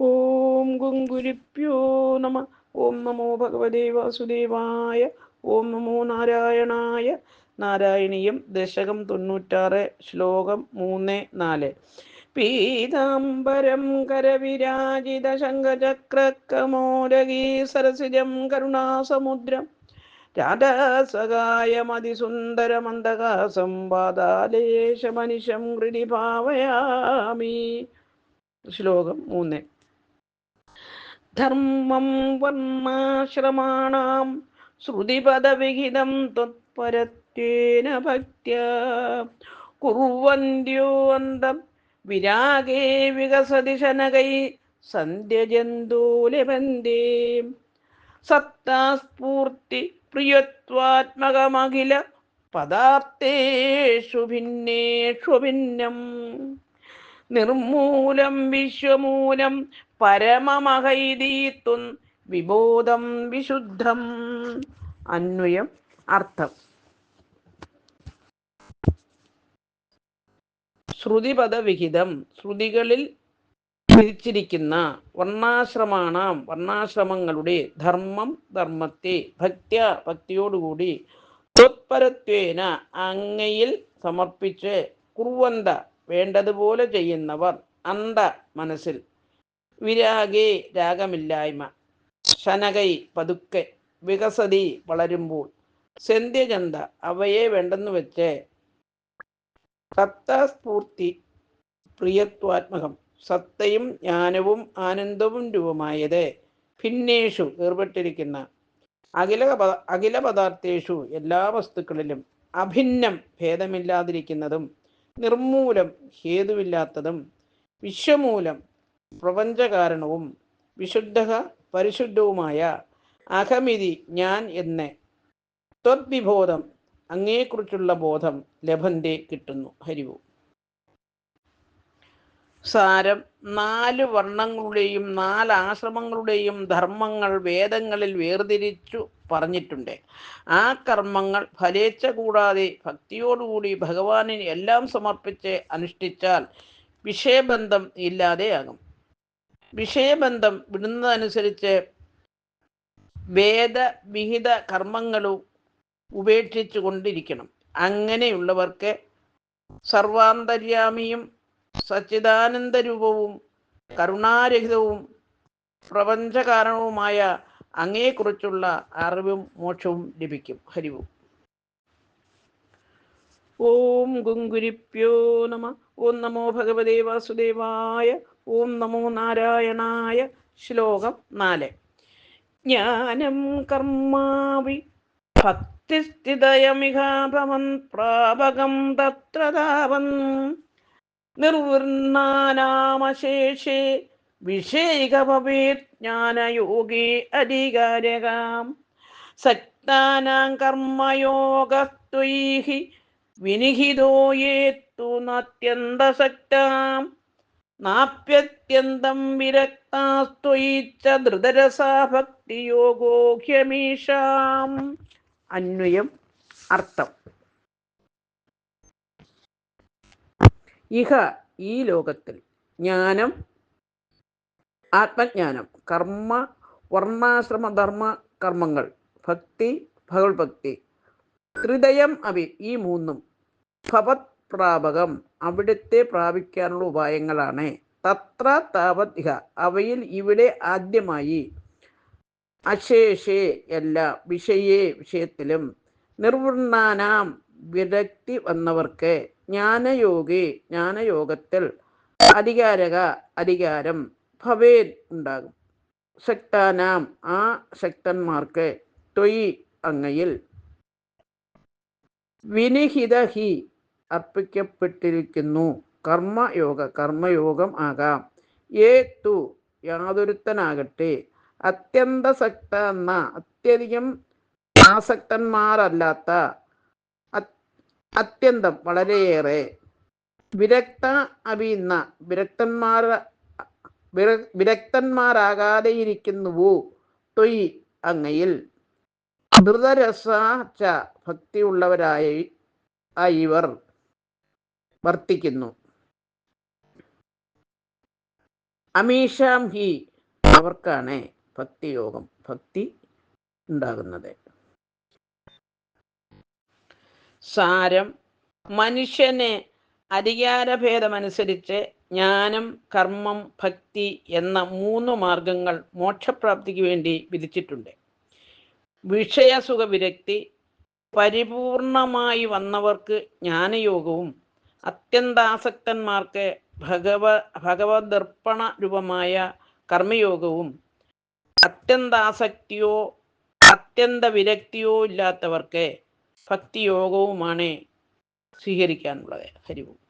ഓം ഗുങ്കുരിപ്യോ നമ. ഓം നമോ ഭഗവതേ വാസുദേവായ. ഓം നമോ നാരായണായ. നാരായണീയം ദശകം തൊണ്ണൂറ്റാറ് ശ്ലോകം മൂന്ന് നാല്. പീതാംബരം കരവിരാജിത ശങ്കചക്രകമോരഗീ സരസിജം കരുണാസമുദ്രം. രാധാസകായമതിസുന്ദരമന്ദകാസം പാതാലേശമനിശം ഹൃദി ഭാവയാമി ശ്ലോകം മൂന്ന്. ധർമ്മം വർണാശ്രമാണാം. ശ്രുതിപദവിഹിതം ത്വത്പരത്വേന ഭക്ത്യ. കുറുവന്ത്യോ അന്തം വിരാഗേ വികസതി ശനകൈ സന്ധ്യജന്തൂലബന്ധേ സത്താസ്ഫൂർത്തി പ്രിയത്വാത്മകമഖില പദാർത്ഥേഷു ഭിന്നേഷു ഭിന്നം. നിർമൂലം വിശ്വമൂലം പരമമഹൈതീത്വം വിബോധം വിശുദ്ധം. അന്വയം അർത്ഥം. ശ്രുതിപദവിഹിതം. ശ്രുതികളിൽ വിധിച്ചിരിക്കുന്ന വർണാശ്രമാണാം വർണാശ്രമങ്ങളുടെ ധർമ്മം ധർമ്മത്തെ ഭക്ത്യ ഭക്തിയോടുകൂടി ത്വത്പരത്വേന അങ്ങയിൽ സമർപ്പിച്ച് കുറുവന്ത വേണ്ടതുപോലെ ചെയ്യുന്നവർ അന്ത മനസ്സിൽ വിരാഗേ രാഗമില്ലായ്മ. ശനകൈ പതുക്കെ വികസതി വളരുമ്പോൾ സന്ധ്യചന്ത അവയെ വേണ്ടെന്ന് വെച്ച് സത്താസ്ഫൂർത്തി പ്രിയത്വാത്മകം. സത്തയും ജ്ഞാനവും ആനന്ദവും രൂപമായത് ഭിന്നേഷു ഏർപ്പെട്ടിരിക്കുന്ന അഖില അഖില പദാർത്ഥേഷു എല്ലാ വസ്തുക്കളിലും അഭിന്നം ഭേദമില്ലാതിരിക്കുന്നതും നിർമൂലം ഹേതുവില്ലാത്തതും വിശ്വമൂലം പ്രപഞ്ചകാരണവും വിശുദ്ധ പരിശുദ്ധവുമായ അഹമിതി ഞാൻ എന്ന് ത്വദ്വിബോധം അങ്ങയെക്കുറിച്ചുള്ള ബോധം ലഭന്റെ കിട്ടുന്നു. ഹരിവു. സാരം നാല് വർണങ്ങളുടെയും നാല് ആശ്രമങ്ങളുടെയും ധർമ്മങ്ങൾ വേദങ്ങളിൽ വേർതിരിച്ചു പറഞ്ഞിട്ടുണ്ട്. ആ കർമ്മങ്ങൾ ഫലേച്ഛ കൂടാതെ ഭക്തിയോടുകൂടി ഭഗവാനിന് എല്ലാം സമർപ്പിച്ച് അനുഷ്ഠിച്ചാൽ വിഷയബന്ധം ഇല്ലാതെയാകും. വിഷയബന്ധം വിടുന്നതനുസരിച്ച് വേദവിഹിത കർമ്മങ്ങളും ഉപേക്ഷിച്ചു കൊണ്ടിരിക്കണം അങ്ങനെയുള്ളവർക്ക് സർവാന്തര്യാമിയും സച്ചിദാനന്ദരൂപവും കരുണാരഹിതവും പ്രപഞ്ചകാരണവുമായ അങ്ങയെക്കുറിച്ചുള്ള അറിവും മോക്ഷവും ലഭിക്കും. ഹരിവും ഓം. ഗുങ്കുരിപ്യോ നമ. ഓം നമോ ഭഗവതേ വാസുദേവായ. ഓം നമോ നാരായണായ. ശ്ലോകം നാല്. ജ്ഞാനം കർമാവി ഭക്തിസ്ഥിതയമിഹാഭവൻ പ്രാപകം തത്ര താവൻ നിർവൃണ്ണാനാമശേഷേ വിഷയികഭവേത് ജ്ഞാനയോഗേ അധികാരകാം. സക്താനാം കർമ്മയോഗസ്ത്വൈഹി വിനിഹിതോ യേത്തു നാത്യന്തസക്താം. നാപ്യത്യന്തം വിരക്താസ്ത്വയിച്ച ധൃതരസാ ഭക്തിയോഗോ ഹ്യമീഷാം. അന്വയം അർത്ഥം. ഇഹ ഈ ലോകത്തിൽ ജ്ഞാനം ആത്മജ്ഞാനം കർമ്മ വർണാശ്രമ ധർമ്മ കർമ്മങ്ങൾ ഭക്തി ഭഗവത്ഭക്തി ഹൃദയം അവി ഈ മൂന്നും ഭവത് പ്രാപകം അവിടുത്തെ പ്രാപിക്കാനുള്ള ഉപായങ്ങളാണ്. തത്ര താവത് ഇഹ അവയിൽ ഇവിടെ ആദ്യമായി അശേഷേ അല്ല വിഷയേ വിഷയത്തിലും നിർവൃണ്ണാനാം വിരക്തി വന്നവർക്ക് ജ്ഞാനയോഗി ജ്ഞാനയോഗത്തിൽ അധികാരക അധികാരം ഭവേൻ ഉണ്ടാകും. ശക്താനാം ആ ശക്തന്മാർക്ക് തൊയ് അങ്ങയിൽ വിനിഹിത ഹി അർപ്പിക്കപ്പെട്ടിരിക്കുന്നു. കർമ്മയോഗ കർമ്മയോഗം ആകാം. ഏ തു യാതൊരുത്തനാകട്ടെ. അത്യന്തസക്ത എന്ന അത്യധികം ആസക്തന്മാരല്ലാത്ത അത്യന്തം വളരെയേറെ വിരക്ത അഭിന്ന വിരക്തന്മാർ വിരക്തന്മാരാകാതെയിരിക്കുന്നുവോ തൊയ് അങ്ങയിൽ. ധൃതരസ ച ഭക്തിയുള്ളവരായ ഇവർ വർത്തിക്കുന്നു. അമീഷാം ഹി അവർക്കാണ് ഭക്തിയോഗം ഭക്തി ഉണ്ടാകുന്നത്. സാരം. മനുഷ്യന് അധികാരഭേദമനുസരിച്ച് ജ്ഞാനം കർമ്മം ഭക്തി എന്ന മൂന്ന് മാർഗങ്ങൾ മോക്ഷപ്രാപ്തിക്ക് വേണ്ടി വിധിച്ചിട്ടുണ്ട്. വിഷയസുഖ വിരക്തി പരിപൂർണമായി വന്നവർക്ക് ജ്ഞാനയോഗവും അത്യന്താസക്തന്മാർക്ക് ഭഗവ ഭഗവദർപ്പണ രൂപമായ കർമ്മയോഗവും അത്യന്താസക്തിയോ അത്യന്ത വിരക്തിയോ ഇല്ലാത്തവർക്ക് ഭക്തിയോഗവുമാണ് സ്വീകരിക്കാനുള്ളത്. ഹരിവും